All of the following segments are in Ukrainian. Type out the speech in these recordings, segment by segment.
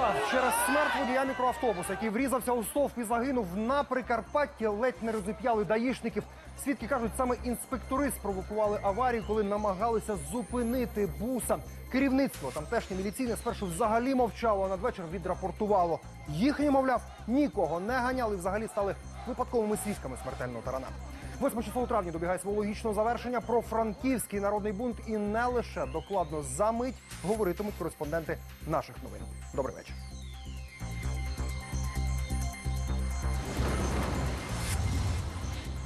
Біда через смерть водія мікроавтобуса, який врізався у стовп і загинув на Прикарпатті, ледь не розіп'яли даїшників. Свідки кажуть, саме інспектори спровокували аварію, коли намагалися зупинити буса. Керівництво тамтешнє міліційне спершу взагалі мовчало, а надвечір відрапортувало. Їхні, мовляв, нікого не ганяли, взагалі стали випадковими свідками смертельного тарана. 8 число у травні добігає свого логічного завершення про франківський народний бунт і не лише докладно за мить говоритимуть кореспонденти наших новин. Добрий вечір.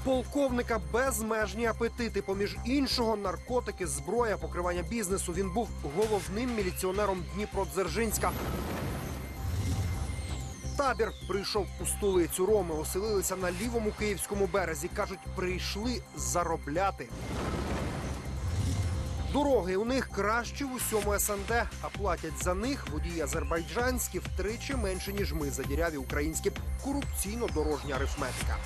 Полковника безмежні апетити. Поміж іншого, наркотики, зброя, покривання бізнесу. Він був головним міліціонером Дніпродзержинська. Табір прийшов у столицю Роми, оселилися на лівому київському березі. кажуть, прийшли заробляти. Дороги у них кращі в усьому СНД, а платять за них водії азербайджанські втричі менше ніж ми за діряві українські корупційно-дорожня арифметика.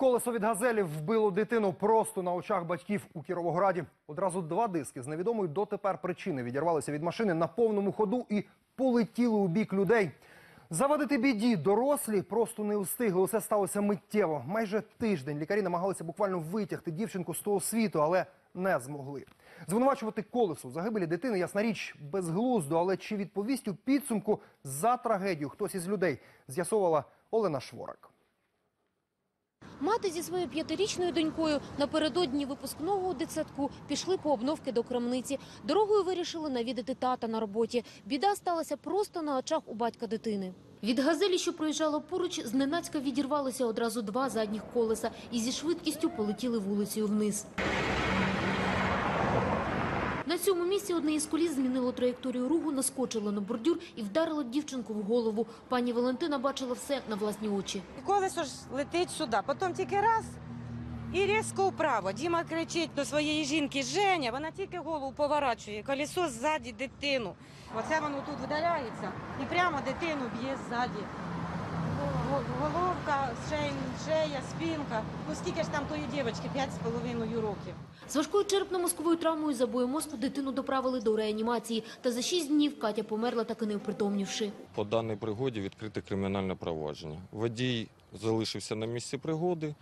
Колесо від газелів вбило дитину просто на очах батьків у Кіровограді. Одразу два диски з невідомої дотепер причини відірвалися від машини на повному ходу і полетіли у бік людей. Завадити біді дорослі просто не встигли. Усе сталося миттєво. Майже тиждень лікарі намагалися буквально витягти дівчинку з того світу, але не змогли. Звинувачувати колесо загибелі дитини, ясна річ, безглуздо, але чи відповість у підсумку за трагедію хтось із людей з'ясовувала Олена Шворак. Мати зі своєю п'ятирічною донькою напередодні випускного дитсадку пішли по обновки до крамниці. Дорогою вирішили навідати тата на роботі. Біда сталася просто на очах у батька дитини. Від газелі, що проїжджало поруч, зненацька відірвалися одразу два задніх колеса і зі швидкістю полетіли вулицею вниз. На цьому місці одне із коліс змінило траєкторію руху, наскочило на бордюр і вдарило дівчинку в голову. Пані Валентина бачила все на власні очі. Колесо ж летить сюди, потім тільки раз і різко вправо. Діма кричить до своєї жінки Женя, вона тільки голову поворачує, колесо ззаді дитину. Оце воно тут вдаляється і прямо дитину б'є ззаді. Го- Головка, шея, шея, спинка. Ну скільки ж там тої дівчинки, п'ять з половиною років. З важкою черепно-мозковою травмою забою мозку дитину доправили до реанімації. Та за шість днів Катя померла, так і не впритомнівши, По даній пригоді відкрите кримінальне провадження. Водій залишився на місці пригоди,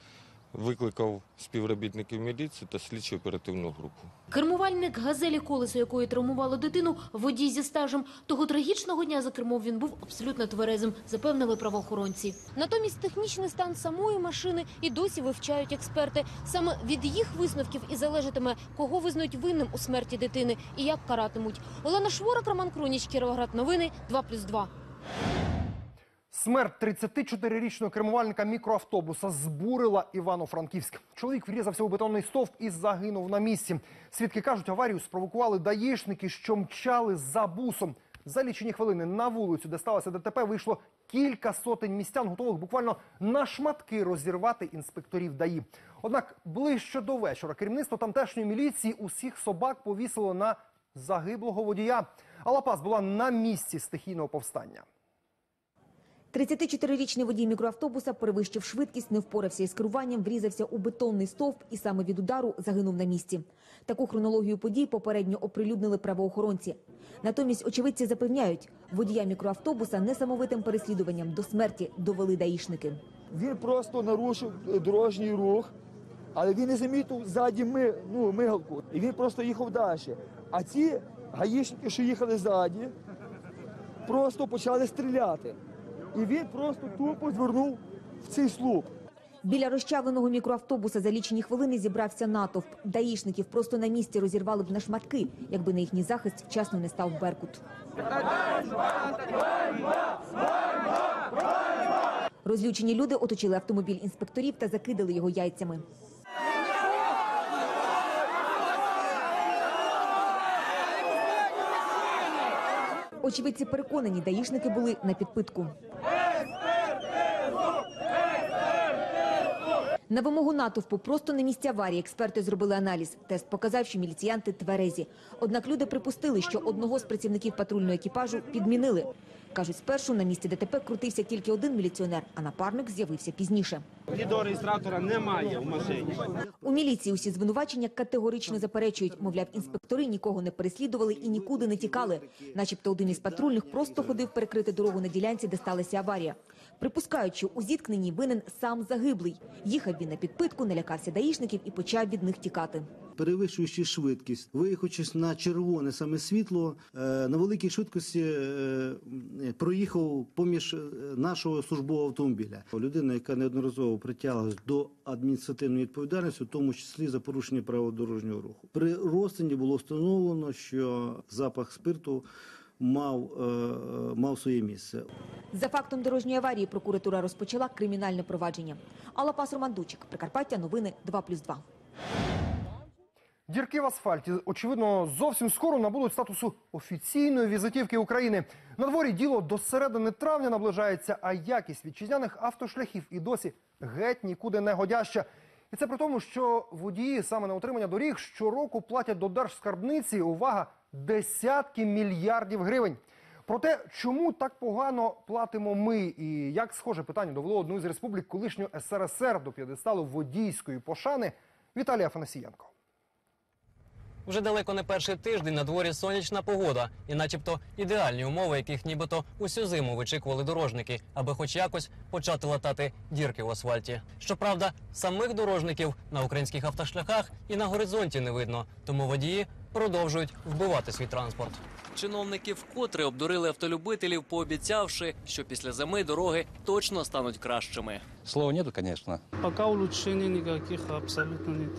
викликав співробітників міліції та слідчо оперативну групу. Кермувальник газелі, колесо якої травмувало дитину, водій зі стажем. Того трагічного дня за кермом він був абсолютно тверезим, запевнили правоохоронці. Натомість технічний стан самої машини і досі вивчають експерти. Саме від їх висновків і залежатиме, кого визнають винним у смерті дитини і як каратимуть. Олена Шворак, Роман Кроніч, Кіровоград. Новини 2+,2. Смерть 34-річного кермувальника мікроавтобуса збурила Івано-Франківськ. Чоловік врізався у бетонний стовп і загинув на місці. Свідки кажуть, аварію спровокували даїшники, що мчали за бусом. За лічені хвилини на вулицю, де сталося ДТП, вийшло кілька сотень містян, готових буквально на шматки розірвати інспекторів ДАІ. Однак ближче до вечора керівництво тамтешньої міліції усіх собак повісило на загиблого водія. А Лапас була на місці стихійного повстання. 34-річний водій мікроавтобуса перевищив швидкість, не впорався із керуванням, врізався у бетонний стовп і саме від удару загинув на місці. Таку хронологію подій попередньо оприлюднили правоохоронці. Натомість очевидці запевняють, водія мікроавтобуса несамовитим переслідуванням до смерті довели даїшники. Він просто нарушив дорожній рух, але він не замітив ззаді ми, ну, мигалку. І він просто їхав далі. А ці гаїшники, що їхали ззаді, просто почали стріляти. І він просто тупо звернув в цей слуп. Біля розчавленого мікроавтобуса за лічені хвилини зібрався натовп. Даїшників просто на місці розірвали б на шматки, якби на їхній захист вчасно не став Беркут. Розлючені люди оточили автомобіль інспекторів та закидали його яйцями. Очевидці переконані, даїшники були на підпитку. На вимогу натовпу просто на місці аварії експерти зробили аналіз. Тест показав, що міліціянти тверезі. Однак люди припустили, що одного з працівників патрульного екіпажу підмінили. Кажуть, спершу на місці ДТП крутився тільки один міліціонер, а напарник з'явився пізніше. Відеореєстратора немає в машині. У міліції усі звинувачення категорично заперечують. Мовляв, інспектори нікого не переслідували і нікуди не тікали. Начебто один із патрульних просто ходив перекрити дорогу на ділянці, де сталася аварія. Припускають, що у зіткненні винен сам загиблий. Їхав він на підпитку, налякався даїшників і почав від них тікати. перевищуючи швидкість, виїхавши на червоне саме світло, е, на великій швидкості е, проїхав поміж е, нашого службового автомобіля. Людина, яка неодноразово притягалась до адміністративної відповідальності, в тому числі за порушення правил дорожнього руху. При розтині було встановлено, що запах спирту мав, е, мав своє місце. За фактом дорожньої аварії прокуратура розпочала кримінальне провадження. Алла Пас Роман Дучик, Прикарпаття, новини 2+,2. Дірки в асфальті, очевидно, зовсім скоро набудуть статусу офіційної візитівки України. На дворі діло до середини травня наближається, а якість вітчизняних автошляхів і досі геть нікуди не годяща. І це при тому, що водії саме на утримання доріг щороку платять до держскарбниці, увага, десятки мільярдів гривень. Про те, чому так погано платимо ми, і як схоже питання довело одну з республік колишнього СРСР до п'єдесталу водійської пошани, Віталій Афанасієнко. Вже далеко не перший тиждень на дворі сонячна погода, і начебто ідеальні умови, яких нібито усю зиму вичікували дорожники, аби хоч якось почати латати дірки в асфальті. Щоправда, самих дорожників на українських автошляхах і на горизонті не видно, тому водії продовжують вбивати свій транспорт. Чиновники вкотре обдурили автолюбителів, пообіцявши, що після зими дороги точно стануть кращими. Слова нету, конечно. Пока улучшений никаких абсолютно нет.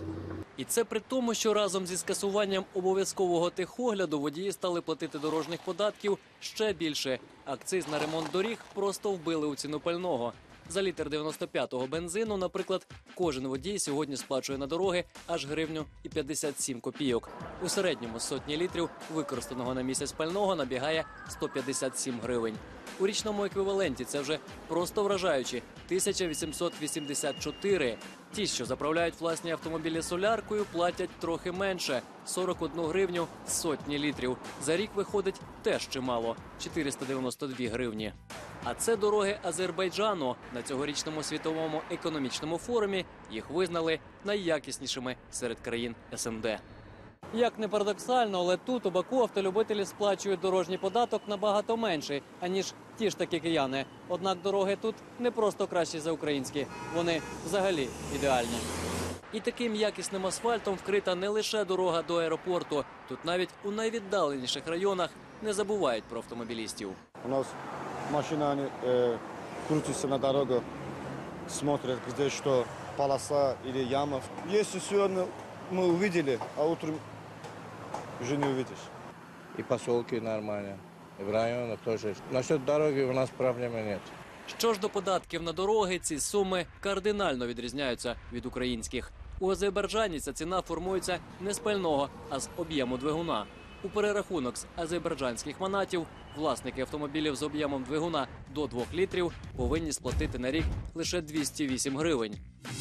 І це при тому, що разом зі скасуванням обов'язкового техогляду водії стали платити дорожніх податків ще більше. Акциз на ремонт доріг просто вбили у ціну пального. За літр 95-го бензину, наприклад, кожен водій сьогодні сплачує на дороги аж гривню і 57 копійок. У середньому сотні літрів використаного на місяць пального набігає 157 гривень. У річному еквіваленті це вже просто вражаючі 1884. Ті, що заправляють власні автомобілі соляркою, платять трохи менше 41 гривню сотні літрів. За рік виходить теж чимало 492 гривні. А це дороги Азербайджану. На цьогорічному світовому економічному форумі їх визнали найякіснішими серед країн СНД. Як не парадоксально, але тут у Баку автолюбителі сплачують дорожній податок набагато менший, аніж ті ж такі кияни. Однак дороги тут не просто кращі за українські, вони взагалі ідеальні. І таким якісним асфальтом вкрита не лише дорога до аеропорту. Тут навіть у найвіддаленіших районах не забувають про автомобілістів. У нас машина они, э, крутится на дорогу, смотрят, где что, полоса или яма. Если сегодня мы увидели, а утром уже не увидишь. И поселки нормально. И в районах тоже. Насчет дороги у нас проблемы нет. Що ж до податків на дороги, ці суми кардинально відрізняються від українських. У Азербайджані ця ціна формується не з пального, а з об'єму двигуна. У перерахунок з азербайджанських манатів власники автомобілів з об'ємом двигуна до 2 літрів повинні сплатити на рік лише 208 гривень.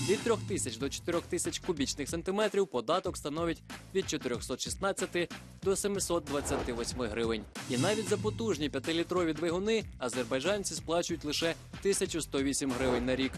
Від 3 тисяч до 4 тисяч кубічних сантиметрів податок становить від 416 до 728 гривень. І навіть за потужні 5-літрові двигуни азербайджанці сплачують лише 1108 гривень на рік.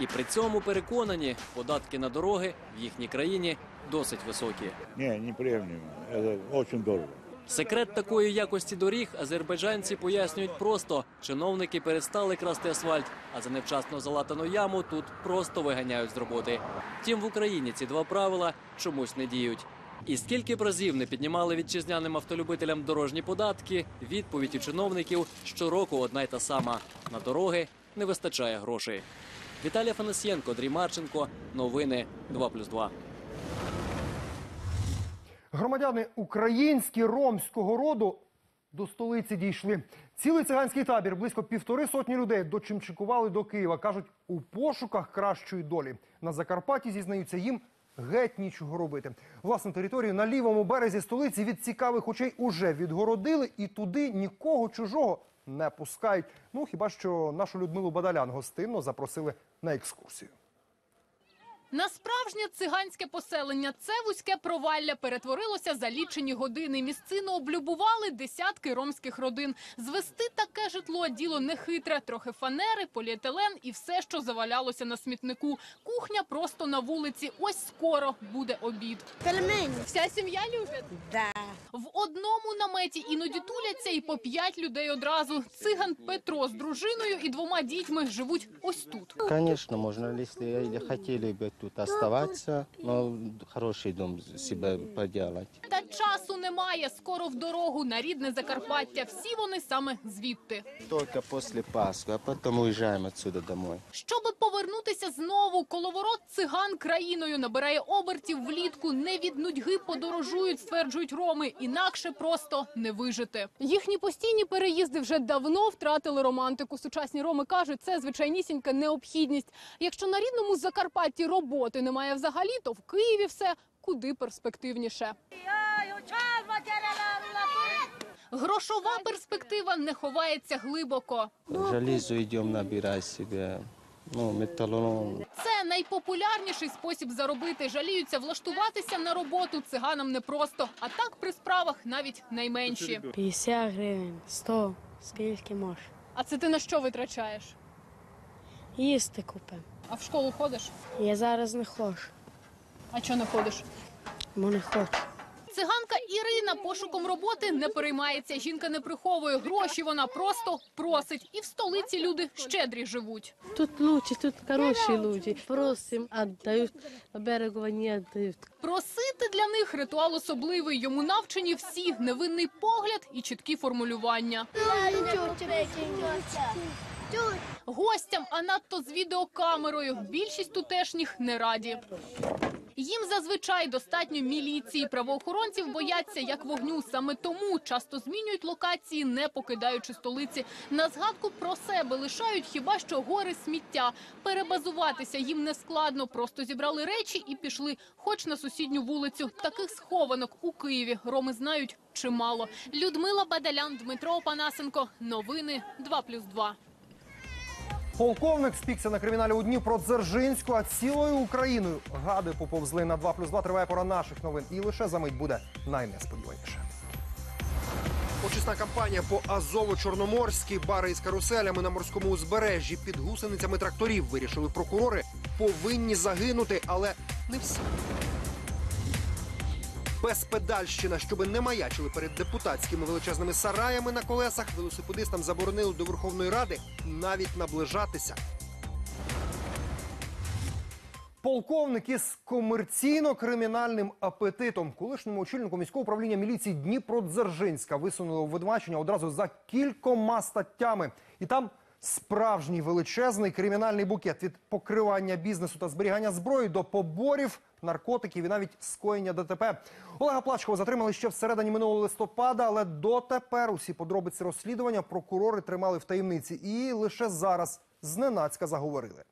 І при цьому переконані, податки на дороги в їхній країні досить високі. Не, неприемлемо. Это очень дорого. Секрет такої якості доріг азербайджанці пояснюють просто: чиновники перестали красти асфальт, а за невчасно залатану яму тут просто виганяють з роботи. Втім, в Україні ці два правила чомусь не діють. І скільки б разів не піднімали вітчизняним автолюбителям дорожні податки, відповідь у чиновників щороку одна й та сама: на дороги не вистачає грошей. Віталій Фанасьєнко, Андрій Марченко. Новини 2+,2. Громадяни українські ромського роду до столиці дійшли. Цілий циганський табір, близько півтори сотні людей дочимчикували до Києва. Кажуть, у пошуках кращої долі. На Закарпатті, зізнаються, їм геть нічого робити. Власну територію на лівому березі столиці від цікавих очей уже відгородили і туди нікого чужого не пускають. Ну, хіба що нашу Людмилу Бадалян гостинно запросили на екскурсію. На справжнє циганське поселення це вузьке провалля перетворилося за лічені години. Місцину облюбували десятки ромських родин. Звести таке житло діло нехитре. Трохи фанери, поліетилен і все, що завалялося на смітнику. Кухня просто на вулиці. Ось скоро буде обід. Пельмені. Вся сім'я любить? Да. В одному наметі іноді туляться і по п'ять людей одразу. Циган Петро з дружиною і двома дітьми живуть ось тут. Конечно, можно, если хотели бы тут оставаться, но хороший дом себе поделать. Та часу немає. Скоро в дорогу на рідне Закарпаття. Всі вони саме звідти. Только после Пасхи, а потом уезжаем отсюда домой. Щоби повернутися знову, коловорот циган країною набирає обертів влітку. Не від нудьги подорожують, стверджують роми. Інакше просто не вижити. Їхні постійні переїзди вже давно втратили романтику. Сучасні роми кажуть, це звичайнісінька необхідність. Якщо на рідному Закарпатті роботи немає взагалі, то в Києві все куди перспективніше. Грошова перспектива не ховається глибоко. Железо идем набирать себе, ну, металлолом. Це найпопулярніший спосіб заробити. Жаліються влаштуватися на роботу циганам непросто, а так при справах навіть найменші. 50 гривень, 100, скільки можеш. А це ти на що витрачаєш? Їсти купи. А в школу ходиш? Я зараз не хочу, А чого не ходиш? бо не хочу. Циганка Ірина пошуком роботи не переймається. Жінка не приховує гроші. Вона просто просить. І в столиці люди щедрі живуть. Тут лучше, тут хороші люди. Просим, віддають, на берегу вони віддають. Просити для них ритуал особливий. Йому навчені всі невинний погляд і чіткі формулювання. Гостям, а надто з відеокамерою. Більшість тутешніх не раді. Їм зазвичай достатньо міліції. Правоохоронців бояться як вогню. Саме тому часто змінюють локації, не покидаючи столиці. На згадку про себе лишають хіба що гори сміття. Перебазуватися їм не складно. Просто зібрали речі і пішли, хоч на сусідню вулицю. Таких схованок у Києві роми знають чимало. Людмила Бадалян, Дмитро Опанасенко. Новини 2+,2. Полковник спікся на криміналі у Дніпро-Дзержинську, а цілою Україною гади поповзли на 2 плюс 2. Триває пора наших новин. І лише за мить буде найнесподіваніше. Очисна кампанія по Азово-Чорноморській бари із каруселями на морському узбережжі під гусеницями тракторів вирішили прокурори. Повинні загинути, але не всі. Безпедальщина, щоби не маячили перед депутатськими величезними сараями на колесах, велосипедистам заборонили до Верховної Ради навіть наближатися. Полковник із комерційно-кримінальним апетитом, колишньому очільнику міського управління міліції Дніпро-Дзержинська висунули обвинувачення одразу за кількома статтями. І там справжній величезний кримінальний букет від покривання бізнесу та зберігання зброї до поборів, наркотиків і навіть скоєння ДТП. Олега Плачкова затримали ще всередині минулого листопада, але дотепер усі подробиці розслідування прокурори тримали в таємниці і лише зараз зненацька заговорили.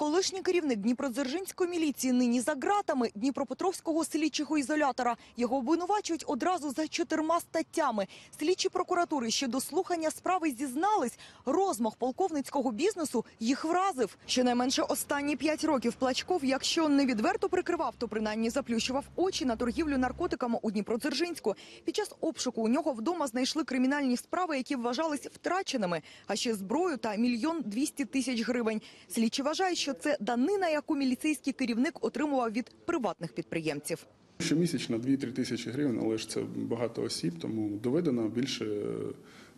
Колишній керівник Дніпродзержинської міліції нині за ґратами Дніпропетровського слідчого ізолятора. Його обвинувачують одразу за чотирма статтями. Слідчі прокуратури ще до слухання справи зізнались, розмах полковницького бізнесу їх вразив. Щонайменше останні п'ять років Плачков, якщо не відверто прикривав, то принаймні заплющував очі на торгівлю наркотиками у Дніпродзержинську. Під час обшуку у нього вдома знайшли кримінальні справи, які вважались втраченими, а ще зброю та мільйон двісті тисяч гривень. Слідчі вважають, що це данина, яку міліцейський керівник отримував від приватних підприємців. Щомісячно 2-3 тисячі гривень, але ж це багато осіб, тому доведено більше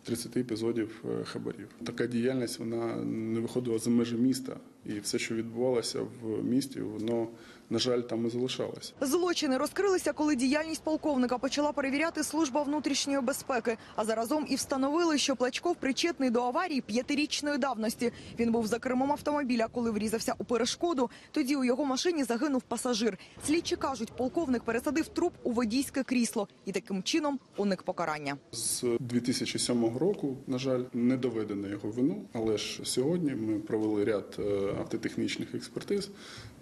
30 епізодів е, хабарів. Така діяльність вона не виходила за межі міста, і все, що відбувалося в місті, воно на жаль там і залишалося. Злочини розкрилися, коли діяльність полковника почала перевіряти служба внутрішньої безпеки. А заразом і встановили, що Плачков причетний до аварії п'ятирічної давності. Він був за кермом автомобіля, коли врізався у перешкоду. Тоді у його машині загинув пасажир. Слідчі кажуть, полковник пересадив труп у водійське крісло і таким чином уник покарання. З 2007 року, на жаль, не доведено його вину, але ж сьогодні ми провели ряд е, автотехнічних експертиз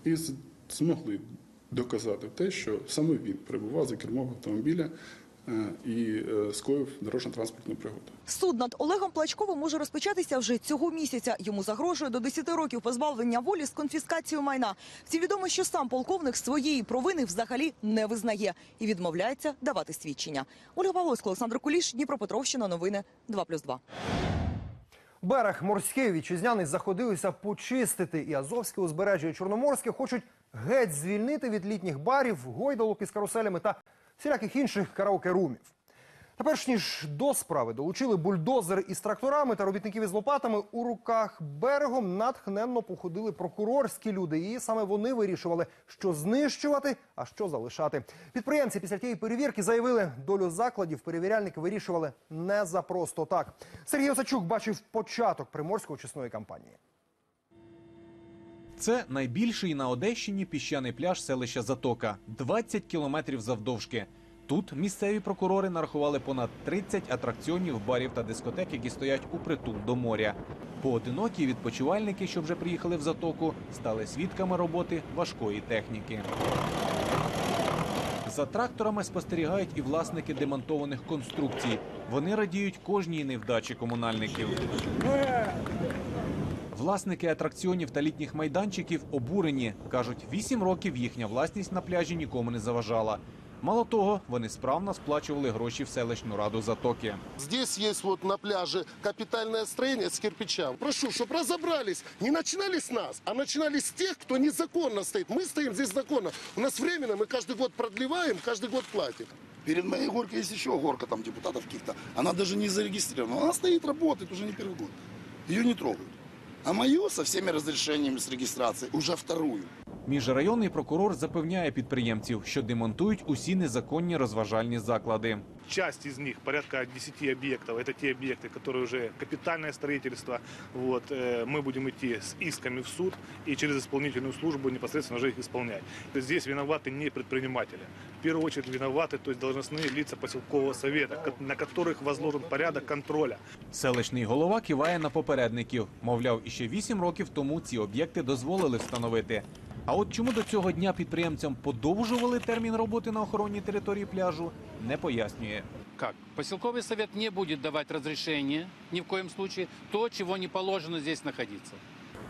і з- змогли доказати те, що саме він перебував за кермом автомобіля е, і е, скоїв дорожньо-транспортну пригоду. Суд над Олегом Плачковим може розпочатися вже цього місяця. Йому загрожує до 10 років позбавлення волі з конфіскацією майна. Втім, відомо, що сам полковник своєї провини взагалі не визнає і відмовляється давати свідчення. Ольга Павловська, Олександр Куліш, Дніпропетровщина, новини 2+,2. Берег морський вітчизняний заходилися почистити. І Азовське узбережжя і Чорноморське хочуть геть звільнити від літніх барів, гойдалок із каруселями та всіляких інших караоке-румів. Перш ніж до справи долучили бульдозери із тракторами та робітників із лопатами у руках берегом натхненно походили прокурорські люди. І саме вони вирішували, що знищувати, а що залишати. Підприємці після тієї перевірки заявили, долю закладів перевіряльники вирішували не за просто так. Сергій Осачук бачив початок приморської очисної кампанії. Це найбільший на Одещині піщаний пляж селища Затока 20 кілометрів завдовжки. Тут місцеві прокурори нарахували понад 30 атракціонів, барів та дискотек, які стоять у притул до моря. Поодинокі відпочивальники, що вже приїхали в затоку, стали свідками роботи важкої техніки. За тракторами спостерігають і власники демонтованих конструкцій. Вони радіють кожній невдачі комунальників. Власники атракціонів та літніх майданчиків обурені. Кажуть, вісім років їхня власність на пляжі нікому не заважала. Мало того, вони справно сплачували гроші в селищну раду затоки. Здесь есть вот на пляже капитальное строение с кирпича. Прошу, чтобы разобрались. Не начинали с нас, а начинали с тех, кто незаконно стоит. Мы стоим здесь законно. У нас временно, мы каждый год продлеваем, каждый год платим. Перед моей горкой есть еще горка там депутатов каких-то. Она даже не зарегистрирована. Она стоит, работает уже не первый год. Ее не трогают. А мою со всеми разрешениями с регистрацией уже вторую. Міжрайонний прокурор запевняє підприємців, що демонтують усі незаконні розважальні заклади. Часть из них, порядка 10 объектов, это те объекты, которые уже капитальное строительство. Вот, э, мы будем идти с исками в суд и через исполнительную службу непосредственно уже их исполнять. То есть Здесь виноваты не предприниматели. В первую очередь виноваты то есть должностные лица поселкового совета, ко- на которых возложен порядок контроля. Селищний голова киває на попередників. Мовляв, іще вісім років тому ці об'єкти дозволили встановити. А от чому до цього дня підприємцям подовжували термін роботи на охоронній території пляжу, не пояснює. Как? Поселковый совет не будет давать разрешение ни в коем случае то, чего не положено здесь находиться.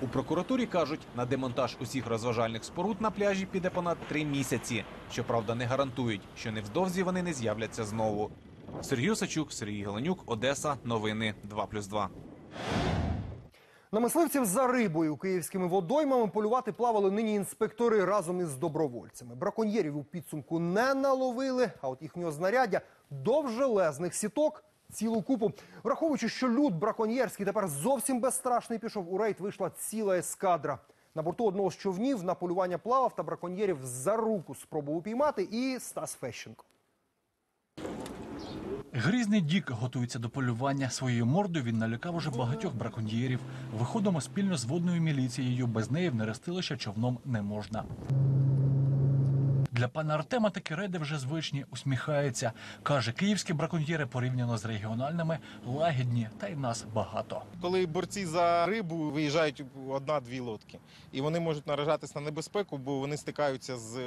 У прокуратурі кажуть, на демонтаж усіх розважальних споруд на пляжі піде понад три місяці. Щоправда, не гарантують, що невдовзі вони не з'являться знову. Сергій Сачук, Сергій Галенюк, Одеса. Новини 2+,2. На мисливців за рибою київськими водоймами полювати плавали нині інспектори разом із добровольцями. Браконьєрів у підсумку не наловили, а от їхнього знаряддя довжелезних сіток цілу купу. Враховуючи, що люд браконьєрський тепер зовсім безстрашний пішов у рейд, вийшла ціла ескадра. На борту одного з човнів на полювання плавав та браконьєрів за руку спробував упіймати і Стас Фещенко. Грізний Дік готується до полювання. Своєю мордою він налякав уже багатьох браконьєрів. Виходимо спільно з водною міліцією. Без неї в нерестилище човном не можна. Для пана Артема такі рейди вже звичні, усміхається. Каже, київські браконьєри порівняно з регіональними лагідні, та й нас багато. Коли борці за рибу виїжджають одна-дві лодки, і вони можуть наражатись на небезпеку, бо вони стикаються з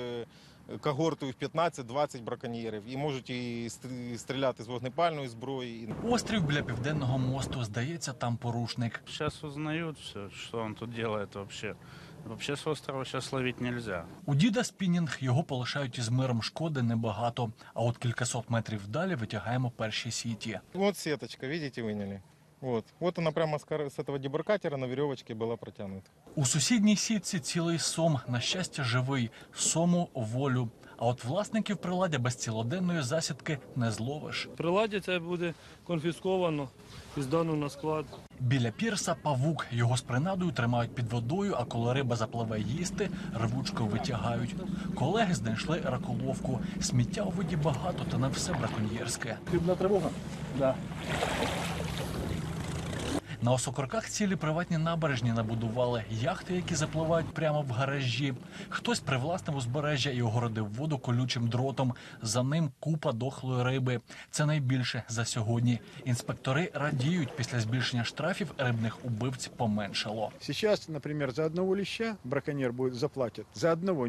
когортою в 15-20 браконьєрів і можуть і стрі- стріляти з вогнепальної зброї. Острів біля південного мосту, здається, там порушник. Сейчас узнают все, что он тут делает вообще. Вообще с острова сейчас ловить нельзя. У діда спінінг його полишають із миром шкоди небагато. А от кількасот метрів далі витягаємо перші сіті. Вот сеточка, видите, выняли. Вот. Вот она прямо с, этого дебаркатера на веревочке была протянута. У сусідній сітці цілий сом, на щастя, живий, сому волю. А от власників приладдя без цілоденної засідки не зловиш. Приладдя це буде конфісковано і здано на склад. Біля пірса павук його з принадою тримають під водою, а коли риба запливе їсти, рвучко витягають. Колеги знайшли раколовку. Сміття у воді багато, та не все браконьєрське. Хибна тривога? Да. На осокорках цілі приватні набережні набудували яхти, які запливають прямо в гаражі. Хтось привласнив узбережжя і огородив воду колючим дротом. За ним купа дохлої риби. Це найбільше за сьогодні. Інспектори радіють після збільшення штрафів рибних убивць поменшало. Сейчас, например, за одного леща браконьер будет заплатит, за одного,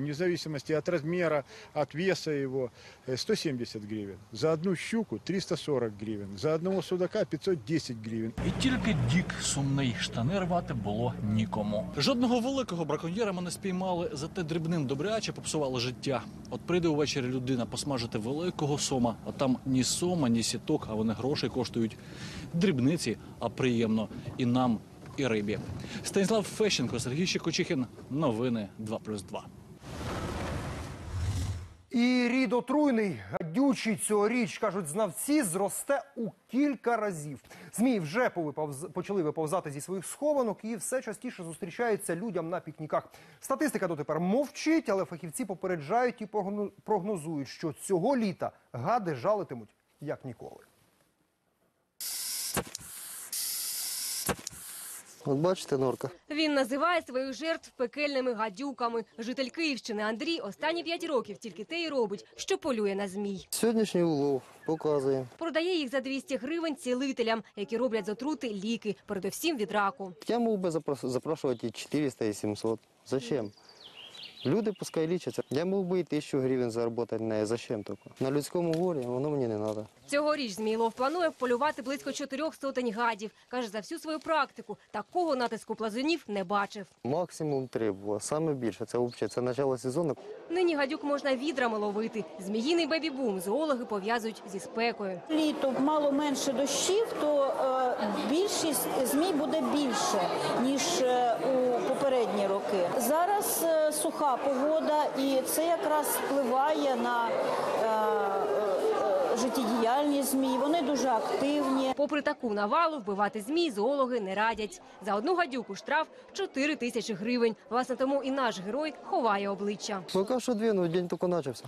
от размера, от веса его, э, 170 гривен. За одну щуку 340 гривен. За одного судака 510 гривен. І тільки Дік сумний штани рвати було нікому. Жодного великого браконьєра ми не спіймали, зате дрібним добряче попсували життя. От прийде увечері людина посмажити великого сома, а там ні сома, ні сіток, а вони грошей коштують дрібниці, а приємно і нам, і рибі. Станіслав Фещенко, Сергій Щекочихін. Новини 2+,2. І рід отруйний, гадючий цьогоріч, кажуть знавці, зросте у кілька разів. Змії вже повиповз- почали виповзати зі своїх схованок і все частіше зустрічаються людям на пікніках. Статистика дотепер мовчить, але фахівці попереджають і прогно- прогнозують, що цього літа гади жалитимуть як ніколи. От бачите, норка. Він називає своїх жертв пекельними гадюками. Житель Київщини Андрій останні п'ять років тільки те й робить, що полює на змій. Сьогоднішній улов показує. Продає їх за 200 гривень цілителям, які роблять з отрути ліки, передусім від раку. Я мог би запрос- запрошувати і 400, і 700. Зачем? Люди пускай лічаться. Я мог би і тисячу гривень заробити на неї. Зачем тільки? На людському горі воно мені не треба. Цьогоріч Змійлов планує полювати близько чотирьох сотень гадів. Каже, за всю свою практику такого натиску плазунів не бачив. Максимум три було. Саме більше. Це взагалі це почало сезону. Нині гадюк можна відрами ловити. Зміїний бебі-бум зоологи пов'язують зі спекою. Літо мало менше дощів, то е, більшість змій буде більше ніж е, у попередні роки. Зараз е, суха погода, і це якраз впливає на е, життєдіяльність змій. Вони дуже активні. Попри таку навалу, вбивати змій зоологи не радять. За одну гадюку штраф 4 тисячі гривень. Власне, тому і наш герой ховає обличчя. Поки що дві, ну день тільки почався.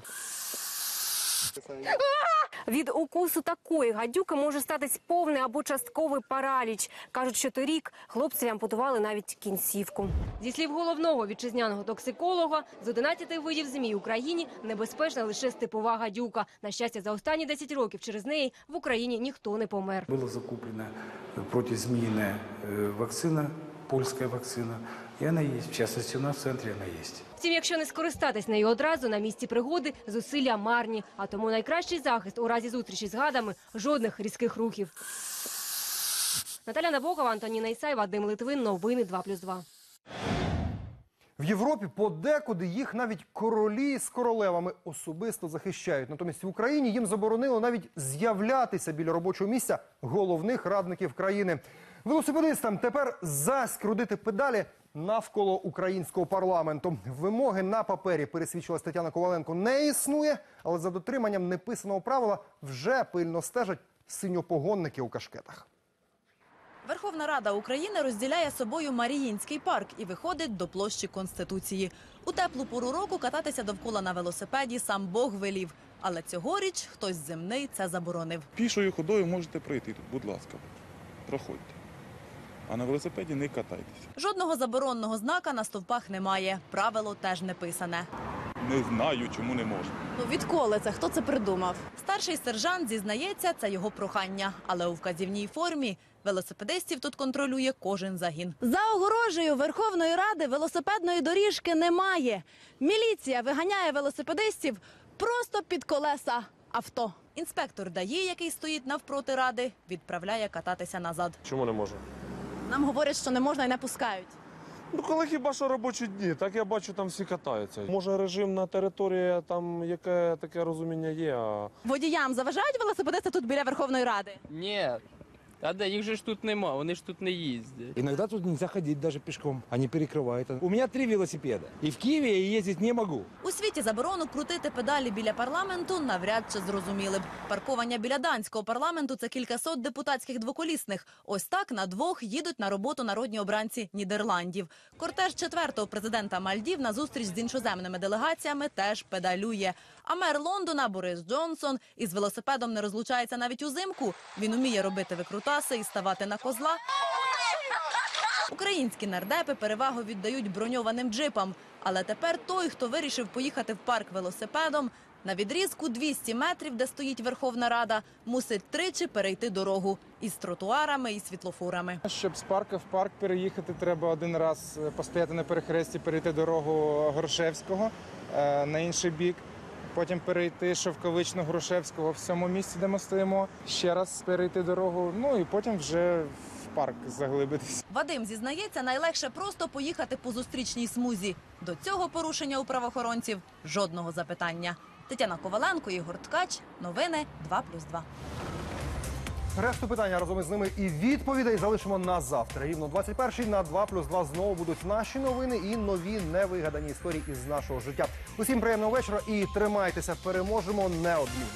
Від укусу такої гадюки може статись повний або частковий параліч. Кажуть, що торік хлопцеві ампутували навіть кінцівку. Зі слів головного вітчизняного токсиколога, з 11 видів змій в Україні небезпечна лише степова гадюка. На щастя, за останні 10 років через неї в Україні ніхто не помер. Была закуплена противозмеиная э, вакцина, польская вакцина, и она есть. В частности, у нас в центре она есть. Втім, якщо не скористатись нею одразу на місці пригоди, зусилля марні. А тому найкращий захист у разі зустрічі з гадами жодних різких рухів. Наталя Набокова, Антоніна Ісай, Вадим Литвин. Новини 2+,2. В Європі подекуди їх навіть королі з королевами особисто захищають. Натомість в Україні їм заборонило навіть з'являтися біля робочого місця головних радників країни. Велосипедистам тепер заскрудити педалі навколо українського парламенту. Вимоги на папері пересвідчила Тетяна Коваленко не існує, але за дотриманням неписаного правила вже пильно стежать синьопогонники у кашкетах. Верховна Рада України розділяє собою Маріїнський парк і виходить до площі Конституції. У теплу пору року кататися довкола на велосипеді сам Бог велів. Але цьогоріч хтось земний це заборонив. Пішою ходою можете пройти тут, будь ласка, проходьте. А на велосипеді не катайтеся. Жодного заборонного знака на стовпах немає. Правило теж не писане. Не знаю, чому не можна. Ну відколи це? Хто це придумав? Старший сержант зізнається, це його прохання. Але у вказівній формі велосипедистів тут контролює кожен загін. За огорожею Верховної Ради велосипедної доріжки немає. Міліція виганяє велосипедистів просто під колеса авто. Інспектор дає, який стоїть навпроти ради, відправляє кататися назад. Чому не можу? Нам говорять, що не можна і не пускають. Ну, коли хіба що робочі дні, так я бачу, там всі катаються. Може, режим на території, там яке таке розуміння є, а Водіям заважають велосипедисти тут біля Верховної Ради. Ні. А де їх же ж тут нема, вони ж тут не їздять. Иногда тут нельзя ходить даже пешком. Они перекрывают. У меня три велосипеда. И в Киеве я ездить не могу. У світі заборону крутити педалі біля парламенту навряд чи зрозуміли б. Паркування біля данського парламенту це кількасот депутатських двоколісних. Ось так на двох їдуть на роботу народні обранці Нідерландів. Кортеж четвертого президента Мальдів на зустріч з іншоземними делегаціями теж педалює. А мер Лондона Борис Джонсон із велосипедом не розлучається навіть узимку. Він уміє робити викрутаси і ставати на козла. Українські нардепи перевагу віддають броньованим джипам. Але тепер той, хто вирішив поїхати в парк велосипедом, на відрізку 200 метрів, де стоїть Верховна Рада, мусить тричі перейти дорогу із тротуарами і світлофорами. Щоб з парку в парк переїхати, треба один раз е, постояти на перехресті, перейти дорогу Грушевського е, на інший бік. Потім перейти Шовковично Грушевського в цьому місці, де ми стоїмо. Ще раз перейти дорогу. Ну і потім вже в парк заглибитись. Вадим зізнається, найлегше просто поїхати по зустрічній смузі. До цього порушення у правоохоронців жодного запитання. Тетяна Коваленко, Ігор Ткач. Новини 2+,2. Решту питання разом із ними і відповідей залишимо на завтра. Рівно 21-й на 2 плюс 2 знову будуть наші новини і нові невигадані історії із нашого життя. Усім приємного вечора і тримайтеся, переможемо неодмінно.